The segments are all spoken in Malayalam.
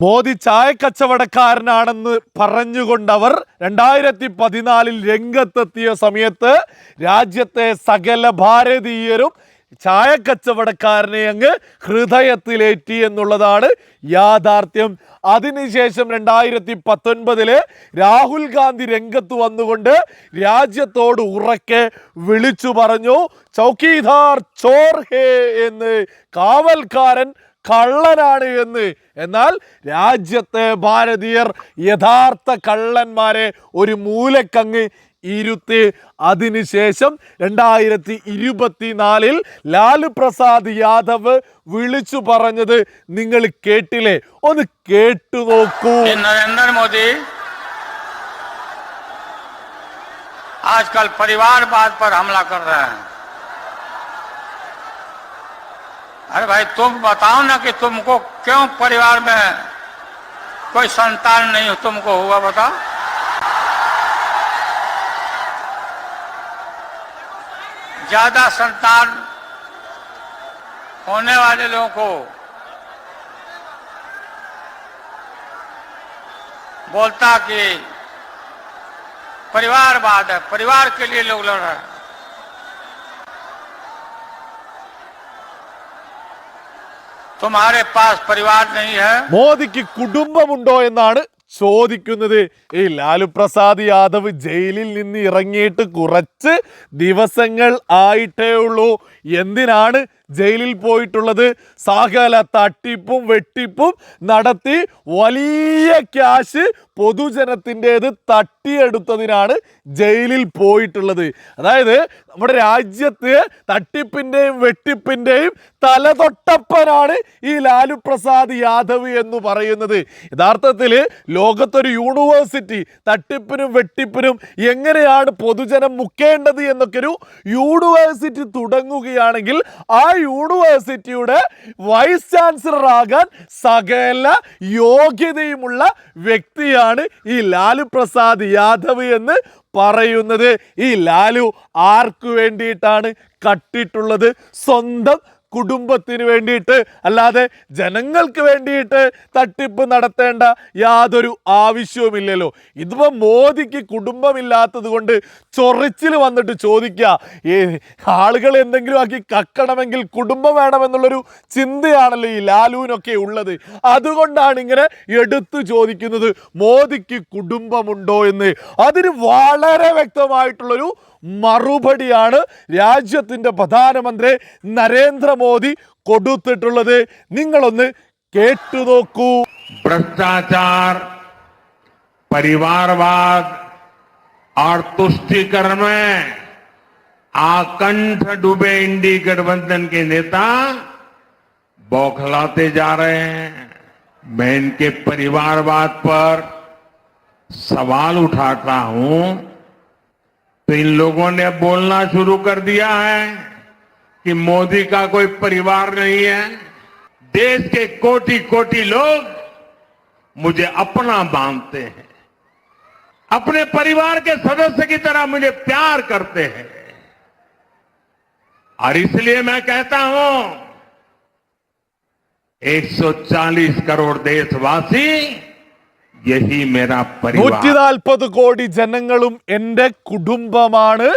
മോദി ചായക്കച്ചവടക്കാരനാണെന്ന് പറഞ്ഞുകൊണ്ടവർ രണ്ടായിരത്തി പതിനാലിൽ രംഗത്തെത്തിയ സമയത്ത് രാജ്യത്തെ സകല ഭാരതീയരും ചായക്കച്ചവടക്കാരനെ അങ്ങ് ഹൃദയത്തിലേറ്റി എന്നുള്ളതാണ് യാഥാർത്ഥ്യം. അതിനുശേഷം രണ്ടായിരത്തി പത്തൊൻപതിൽ രാഹുൽ ഗാന്ധി രംഗത്ത് വന്നുകൊണ്ട് രാജ്യത്തോട് ഉറക്കെ വിളിച്ചു പറഞ്ഞു ചൗക്കീദാർ ചോർഹേ എന്ന് കാവൽക്കാരൻ കള്ളനാണ് എന്ന് എന്നാൽ രാജ്യത്തെ ഭാരതീയർ യഥാർത്ഥ കള്ളന്മാരെ ഒരു മൂലക്കങ്ങ് ഇരുത്തി അതിനുശേഷം രണ്ടായിരത്തി ഇരുപത്തിനാലിൽ ലാലു പ്രസാദ് യാദവ് വിളിച്ചു പറഞ്ഞത് നിങ്ങൾ കേട്ടില്ലേ ഒന്ന് കേട്ടു നോക്കൂ ये नरेंद्र मोदी आजकल परिवारवाद पर हमला कर रहे हैं अरे भाई, तुम बताओ ना कि तुमको क्यों परिवार में कोई संतान नहीं हो? तुमको हुआ बताओ। ज़्यादा संतान होने वाले लोगों को बोलता कि परिवारवाद है, परिवार के लिए लोग लड़ रहे हैं। മോദിക്ക് കുടുംബമുണ്ടോ എന്നാണ് ചോദിക്കുന്നത്. ഈ ലാലു പ്രസാദ് യാദവ് ജയിലിൽ നിന്ന് ഇറങ്ങിയിട്ട് കുറച്ച് ദിവസങ്ങൾ ആയിട്ടേ ഉള്ളൂ. എന്തിനാണ് ജയിലിൽ പോയിട്ടുള്ളത്? സകല തട്ടിപ്പും വെട്ടിപ്പും നടത്തി വലിയ ക്യാഷ് പൊതുജനത്തിന്റെത് തട്ടിയെടുത്തതിനാണ് ജയിലിൽ പോയിട്ടുള്ളത്. അതായത് നമ്മുടെ രാജ്യത്ത് തട്ടിപ്പിന്റെയും വെട്ടിപ്പിന്റെയും തലതൊട്ടപ്പനാണ് ഈ ലാലു പ്രസാദ് യാദവ് എന്ന് പറയുന്നത്. യഥാർത്ഥത്തിൽ ലോകത്തൊരു യൂണിവേഴ്സിറ്റി തട്ടിപ്പിനും വെട്ടിപ്പിനും എങ്ങനെയാണ് പൊതുജനം മുക്കേണ്ടത് എന്നൊക്കെ ഒരു യൂണിവേഴ്സിറ്റി തുടങ്ങുകയാണെങ്കിൽ ആ യൂണിവേഴ്സിറ്റിയുടെ വൈസ് ചാൻസലർ ആകാൻ സകല യോഗ്യതയുമുള്ള വ്യക്തിയാണ് ഈ ലാലു പ്രസാദ് യാദവ് എന്ന് പറയുന്നത്? ഈ ലാലു ആർക്കു വേണ്ടിയിട്ടാണ് കട്ടിട്ടുള്ളത്? സ്വന്തം കുടുംബത്തിന് വേണ്ടിയിട്ട് അല്ലാതെ ജനങ്ങൾക്ക് വേണ്ടിയിട്ട് തട്ടിപ്പ് നടത്തേണ്ട യാതൊരു ആവശ്യവുമില്ലല്ലോ. ഇതിപ്പോൾ മോദിക്ക് കുടുംബമില്ലാത്തത് കൊണ്ട് ചൊറിച്ചിൽ വന്നിട്ട് ചോദിക്കുക ഈ ആളുകൾ എന്തെങ്കിലും ആക്കി കക്കണമെങ്കിൽ കുടുംബം വേണമെന്നുള്ളൊരു ചിന്തയാണല്ലോ ഈ ലാലുവിനൊക്കെ ഉള്ളത്. അതുകൊണ്ടാണ് ഇങ്ങനെ എടുത്തു ചോദിക്കുന്നത് മോദിക്ക് കുടുംബമുണ്ടോ എന്ന്. അതിന് വളരെ വ്യക്തമായിട്ടുള്ളൊരു മറുപടിയാണ് രാജ്യത്തിൻ്റെ പ്രധാനമന്ത്രി നരേന്ദ്രമോദി കൊടുത്തിട്ടുള്ളത് നിങ്ങളൊന്ന് കേട്ടു നോക്കൂ भ्रष्टाचार परिवारवाद और तुष्टिकरण में आकंठ डूबे इंडी गठबंधन के नेता बौखलाते जा रहे हैं मैं इनके परिवारवाद पर सवाल उठाता हूं तो इन लोगों ने बोलना शुरू कर दिया है कि मोदी का कोई परिवार नहीं है। देश के कोटि कोटि लोग मुझे अपना मानते हैं। अपने परिवार के सदस्य की तरह मुझे प्यार करते हैं। और इसलिए मैं कहता हूँ 140 करोड़ देशवासी നൂറ്റി നാൽപ്പത് കോടി ജനങ്ങളും എന്റെ കുടുംബമാണ്.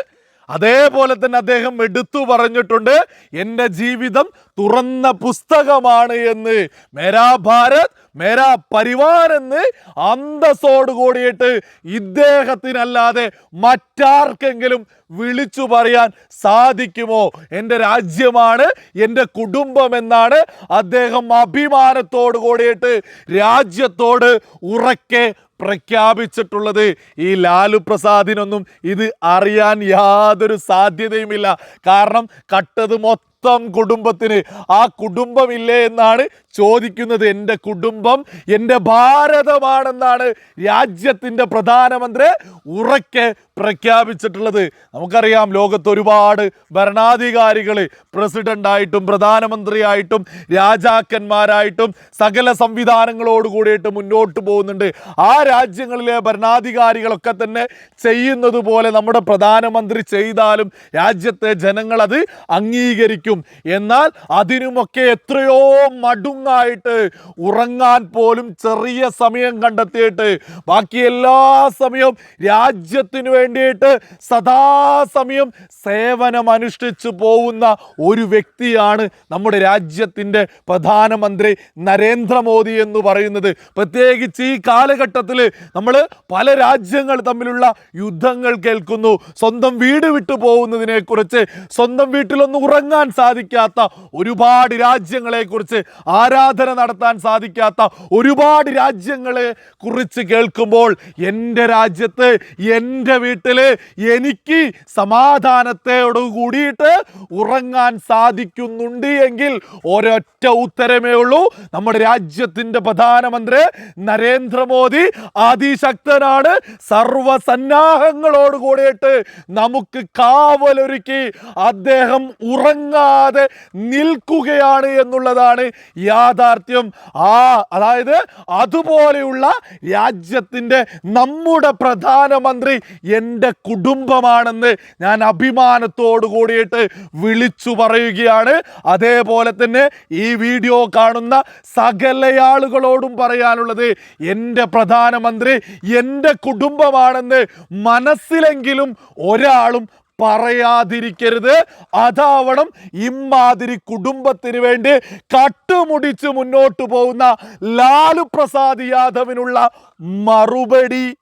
അതേപോലെ തന്നെ അദ്ദേഹം എടുത്തു പറഞ്ഞിട്ടുണ്ട് എന്റെ ജീവിതം തുറന്ന പുസ്തകമാണ് എന്ന്. മേരാ ഭാരത് മേരാ പരിവാർ എന്ന് അന്തസ്സോട് കൂടിയിട്ട് ഇദ്ദേഹത്തിനല്ലാതെ മറ്റാർക്കെങ്കിലും വിളിച്ചു പറയാൻ സാധിക്കുമോ? എന്റെ രാജ്യമാണ് എന്റെ കുടുംബം എന്നാണ് അദ്ദേഹം അഭിമാനത്തോട് കൂടിയിട്ട് രാജ്യത്തോട് ഉറക്കെ പ്രഖ്യാപിച്ചിട്ടുള്ളത് ഈ ലാലു പ്രസാദിനൊന്നും ഇത് അറിയാൻ യാതൊരു സാധ്യതയുമില്ല. കാരണം കട്ടത് മൊത്തം കുടുംബത്തിന് ആ കുടുംബമില്ലേ എന്നാണ് ചോദിക്കുന്നത്. എന്റെ കുടുംബം എന്റെ ഭാരതമാണെന്നാണ് രാജ്യത്തിന്റെ പ്രധാനമന്ത്രി ഉറക്കെ പ്രഖ്യാപിച്ചിട്ടുള്ളത്. നമുക്കറിയാം ലോകത്ത് ഒരുപാട് ഭരണാധികാരികൾ പ്രസിഡന്റായിട്ടും പ്രധാനമന്ത്രിയായിട്ടും രാജാക്കന്മാരായിട്ടും സകല സംവിധാനങ്ങളോട് കൂടിയിട്ട് മുന്നോട്ട് പോകുന്നുണ്ട്. ആ രാജ്യങ്ങളിലെ ഭരണാധികാരികളൊക്കെ തന്നെ ചെയ്യുന്നത് പോലെ നമ്മുടെ പ്രധാനമന്ത്രി ചെയ്താലും രാജ്യത്തെ ജനങ്ങളത് അംഗീകരിക്കും. സാധിക്കും എന്നാൽ അതിനുമൊക്കെ എത്രയോ മടുങ്ങായിട്ട് ഉറങ്ങാൻ പോലും ചെറിയ സമയം കണ്ടെത്തിയിട്ട് ബാക്കി എല്ലാ സമയവും രാജ്യത്തിന് വേണ്ടിയിട്ട് സദാസമയം സേവനം അനുഷ്ഠിച്ചു പോകുന്ന ഒരു വ്യക്തിയാണ് നമ്മുടെ രാജ്യത്തിന്റെ പ്രധാനമന്ത്രി നരേന്ദ്രമോദി എന്ന് പറയുന്നത്. പ്രത്യേകിച്ച് ഈ കാലഘട്ടത്തിൽ നമ്മൾ പല രാജ്യങ്ങൾ തമ്മിലുള്ള യുദ്ധങ്ങൾ കേൾക്കുന്നു. സ്വന്തം വീട് വിട്ടു പോകുന്നതിനെ കുറിച്ച് സ്വന്തം വീട്ടിലൊന്ന് ഉറങ്ങാൻ സാധിക്കാത്ത ഒരുപാട് രാജ്യങ്ങളെക്കുറിച്ച് ആരാധന നടത്താൻ സാധിക്കാത്ത ഒരുപാട് രാജ്യങ്ങളെ കുറിച്ച് കേൾക്കുമ്പോൾ എന്റെ രാജ്യത്ത് എന്റെ വീട്ടിൽ എനിക്ക് സമാധാനത്തോടു കൂടിയിട്ട് ഉറങ്ങാൻ സാധിക്കുന്നുണ്ട് എങ്കിൽ ഒരൊറ്റ ഉത്തരമേ ഉള്ളൂ. നമ്മുടെ രാജ്യത്തിന്റെ പ്രധാനമന്ത്രി നരേന്ദ്രമോദി അതിശക്തനാണ്. സർവസന്നാഹങ്ങളോട് കൂടിയിട്ട് നമുക്ക് കാവലൊരുക്കി അദ്ദേഹം ഉറങ്ങാതെ നിൽക്കുകയാണ് എന്നുള്ളതാണ് യാഥാർത്ഥ്യം. ആ അതായത് അതുപോലെയുള്ള രാജ്യത്തിന്റെ നമ്മുടെ പ്രധാനമന്ത്രി എന്റെ കുടുംബമാണെന്ന് ഞാൻ അഭിമാനത്തോടു കൂടിയിട്ട് വിളിച്ചു പറയുകയാണ്. അതേപോലെ തന്നെ ഈ വീഡിയോ കാണുന്ന സകല ആളുകളോടും പറയാനുള്ളത് എന്റെ പ്രധാനമന്ത്രി എന്റെ കുടുംബമാണെന്ന് മനസ്സിലെങ്കിലും ഒരാളും പറയാതിരിക്കരുത്. അതാവണം ഇമാതിരി കുടുംബത്തിന് വേണ്ടി കട്ടുമുടിച്ച് മുന്നോട്ട് പോകുന്ന ലാലു പ്രസാദ് യാദവിനുള്ള മറുപടി.